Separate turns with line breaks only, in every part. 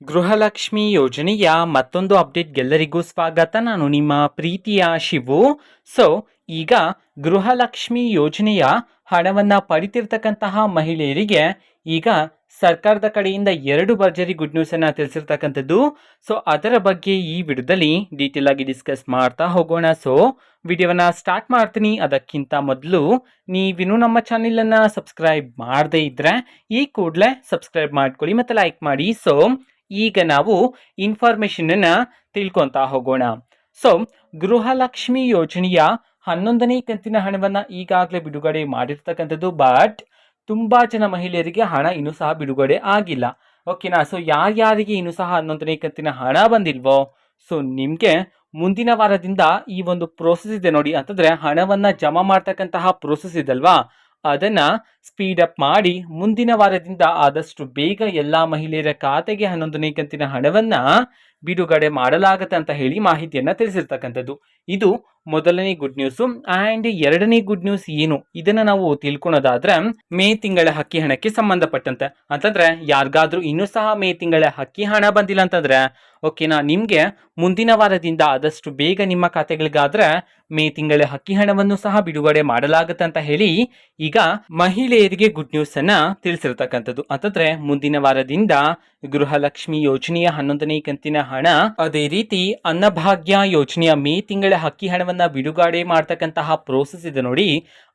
ಗೃಹಲಕ್ಷ್ಮಿ ಯೋಜನೆಯ ಮತ್ತೊಂದು ಅಪ್ಡೇಟ್ಗೆಲ್ಲರಿಗೂ ಸ್ವಾಗತ. ನಾನು ನಿಮ್ಮ ಪ್ರೀತಿಯ ಶಿವು. ಸೊ ಈಗ ಗೃಹಲಕ್ಷ್ಮಿ ಯೋಜನೆಯ ಹಣವನ್ನು ಪಡಿತಿರ್ತಕ್ಕಂತಹ ಮಹಿಳೆಯರಿಗೆ ಈಗ ಸರ್ಕಾರದ ಕಡೆಯಿಂದ ಎರಡು ಭರ್ಜರಿ ಗುಡ್ ನ್ಯೂಸನ್ನು ತಿಳಿಸಿರ್ತಕ್ಕಂಥದ್ದು. ಸೊ ಅದರ ಬಗ್ಗೆ ಈ ವಿಡಿಯೋದಲ್ಲಿ ಡೀಟೇಲ್ ಆಗಿ ಡಿಸ್ಕಸ್ ಮಾಡ್ತಾ ಹೋಗೋಣ. ಸೊ ವಿಡಿಯೋವನ್ನ ಸ್ಟಾರ್ಟ್ ಮಾಡ್ತೀನಿ. ಅದಕ್ಕಿಂತ ಮೊದಲು ನೀವಿನ್ನೂ ನಮ್ಮ ಚಾನೆಲನ್ನು ಸಬ್ಸ್ಕ್ರೈಬ್ ಮಾಡದೇ ಇದ್ದರೆ ಈ ಕೂಡಲೇ ಸಬ್ಸ್ಕ್ರೈಬ್ ಮಾಡ್ಕೊಳ್ಳಿ ಮತ್ತು ಲೈಕ್ ಮಾಡಿ. ಸೊ ಈಗ ನಾವು ಇನ್ಫಾರ್ಮೇಷನನ್ನು ತಿಳ್ಕೊತಾ ಹೋಗೋಣ. ಸೊ ಗೃಹಲಕ್ಷ್ಮಿ ಯೋಜನೆಯ ಹನ್ನೊಂದನೇ ಕಂತಿನ ಹಣವನ್ನು ಈಗಾಗಲೇ ಬಿಡುಗಡೆ ಮಾಡಿರ್ತಕ್ಕಂಥದ್ದು ಬಟ್ ತುಂಬಾ ಜನ ಮಹಿಳೆಯರಿಗೆ ಹಣ ಇನ್ನೂ ಸಹ ಬಿಡುಗಡೆ ಆಗಿಲ್ಲ. ಓಕೆನಾ ಸೊ ಯಾರ್ಯಾರಿಗೆ ಇನ್ನೂ ಸಹ ಹನ್ನೊಂದನೇ ಕಂತಿನ ಹಣ ಬಂದಿಲ್ವೋ? ಸೊ ನಿಮಗೆ ಮುಂದಿನ ವಾರದಿಂದ ಈ ಒಂದು ಪ್ರೋಸೆಸ್ ಇದೆ ನೋಡಿ. ಅಂತಂದ್ರೆ ಹಣವನ್ನ ಜಮಾ ಮಾಡ್ತಕ್ಕಂತಹ ಪ್ರೋಸೆಸ್ ಇದಲ್ವಾ? ಅದನ್ನ ಸ್ಪೀಡ್ ಅಪ್ ಮಾಡಿ ಮುಂದಿನ ವಾರದಿಂದ ಆದಷ್ಟು ಬೇಗ ಎಲ್ಲಾ ಮಹಿಳೆಯರ ಖಾತೆಗೆ ಹನ್ನೊಂದನೇ ಕಂತಿನ ಹಣವನ್ನ ಬಿಡುಗಡೆ ಮಾಡಲಾಗತ್ತೆ ಅಂತ ಹೇಳಿ ಮಾಹಿತಿಯನ್ನ ತಿಳಿಸಿರ್ತಕ್ಕಂಥದ್ದು. ಇದು ಮೊದಲನೇ ಗುಡ್ ನ್ಯೂಸ್ ಅಂಡ್ ಎರಡನೇ ಗುಡ್ ನ್ಯೂಸ್ ಏನು? ಇದನ್ನ ನಾವು ತಿಳ್ಕೊಳೋದಾದ್ರೆ, ಮೇ ತಿಂಗಳ ಹಕ್ಕಿ ಹಣಕ್ಕೆ ಸಂಬಂಧಪಟ್ಟಂತೆ. ಅಂತಂದ್ರೆ, ಯಾರಿಗಾದ್ರೂ ಇನ್ನೂ ಸಹ ಮೇ ತಿಂಗಳ ಹಕ್ಕಿ ಹಣ ಬಂದಿಲ್ಲ ಅಂತಂದ್ರೆ ಓಕೆನಾ ನಿಮ್ಗೆ ಮುಂದಿನ ವಾರದಿಂದ ಆದಷ್ಟು ಬೇಗ ನಿಮ್ಮ ಖಾತೆಗಳಿಗಾದ್ರೆ ಮೇ ತಿಂಗಳ ಹಕ್ಕಿ ಹಣವನ್ನು ಸಹ ಬಿಡುಗಡೆ ಮಾಡಲಾಗುತ್ತೆ ಅಂತ ಹೇಳಿ, ಈಗ ಮಹಿಳೆಯರಿಗೆ ಗುಡ್ ನ್ಯೂಸ್ ಅನ್ನ ತಿಳಿಸಿರ್ತಕ್ಕಂಥದ್ದು. ಅಂತಂದ್ರೆ, ಮುಂದಿನ ವಾರದಿಂದ ಗೃಹಲಕ್ಷ್ಮಿ ಯೋಜನೆಯ ಹನ್ನೊಂದನೇ ಕಂತಿನ ಹಣ, ಅದೇ ರೀತಿ ಅನ್ನಭಾಗ್ಯ ಯೋಜನೆಯ ಮೇ ತಿಂಗಳ ಹಕ್ಕಿ ಹಣವನ್ನ ಬಿಡುಗಡೆ ಮಾಡ್ತಕ್ಕಂತಹ ಪ್ರೋಸೆಸ್ ಇದೆ ನೋಡಿ.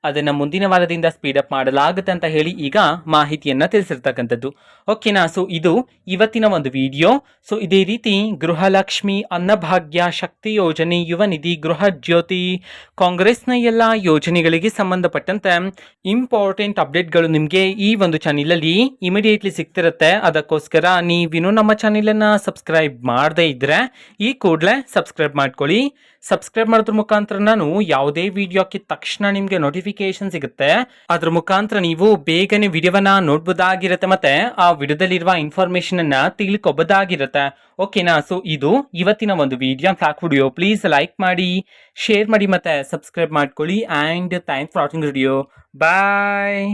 ಅದನ್ನ ಮುಂದಿನ ವಾರದಿಂದ ಸ್ಪೀಡ್ ಅಪ್ ಮಾಡಲಾಗುತ್ತೆ ಅಂತ ಹೇಳಿ ಈಗ ಮಾಹಿತಿಯನ್ನ ತಿಳಿಸಿರ್ತಕ್ಕಂಥದ್ದು. ಓಕೆನಾ ಸೊ ಇದು ಇವತ್ತಿನ ಒಂದು ವಿಡಿಯೋ ಸೊ ಇದೇ ರೀತಿ ಗೃಹಲಕ್ಷ್ಮಿ ಅನ್ನಭಾಗ್ಯ ಶಕ್ತಿ ಯೋಜನೆ, ಯುವ ನಿಧಿ, ಗೃಹ ಜ್ಯೋತಿ, ಕಾಂಗ್ರೆಸ್ನ ಎಲ್ಲ ಯೋಜನೆಗಳಿಗೆ ಸಂಬಂಧಪಟ್ಟಂತೆ ಇಂಪಾರ್ಟೆಂಟ್ ಅಪ್ಡೇಟ್ಗಳು ನಿಮಗೆ ಈ ಒಂದು ಚಾನೆಲಲ್ಲಿ ಇಮಿಡಿಯೇಟ್ಲಿ ಸಿಗ್ತಿರುತ್ತೆ. ಅದಕ್ಕೋಸ್ಕರ ನೀವಿನ್ನೂ ನಮ್ಮ ಚಾನೆಲನ್ನು ಸಬ್ಸ್ಕ್ರೈಬ್ ಮಾಡದೇ ಇದ್ದರೆ ಈ ಕೂಡಲೇ ಸಬ್ಸ್ಕ್ರೈಬ್ ಮಾಡ್ಕೊಳ್ಳಿ. ಸಬ್ಸ್ಕ್ರೈಬ್ ಮಾಡೋದ್ರ ಮುಖಾಂತರ ನಾನು ಯಾವುದೇ ವಿಡಿಯೋ ಹಾಕಿದ ತಕ್ಷಣ ನಿಮಗೆ ನೋಟಿಫಿಕೇಶನ್ ಸಿಗುತ್ತೆ. ಅದ್ರ ಮುಖಾಂತರ ನೀವು ಬೇಗನೆ ವಿಡಿಯೋವನ್ನ ನೋಡ್ಬೋದಾಗಿರುತ್ತೆ ಮತ್ತೆ ಆ ವಿಡಿಯೋದಲ್ಲಿರುವ ಇನ್ಫಾರ್ಮೇಶನ್ ಅನ್ನ ತಿಳ್ಕೊಬೋದಾಗಿರುತ್ತೆ. ಓಕೆನಾ ಸೊ ಇದು ಇವತ್ತಿನ ಒಂದು video vlog video please like ಮಾಡಿ ಶೇರ್ ಮಾಡಿ ಮತ್ತೆ ಸಬ್ಸ್ಕ್ರೈಬ್ ಮಾಡ್ಕೊಳ್ಳಿ. And thanks for watching video bye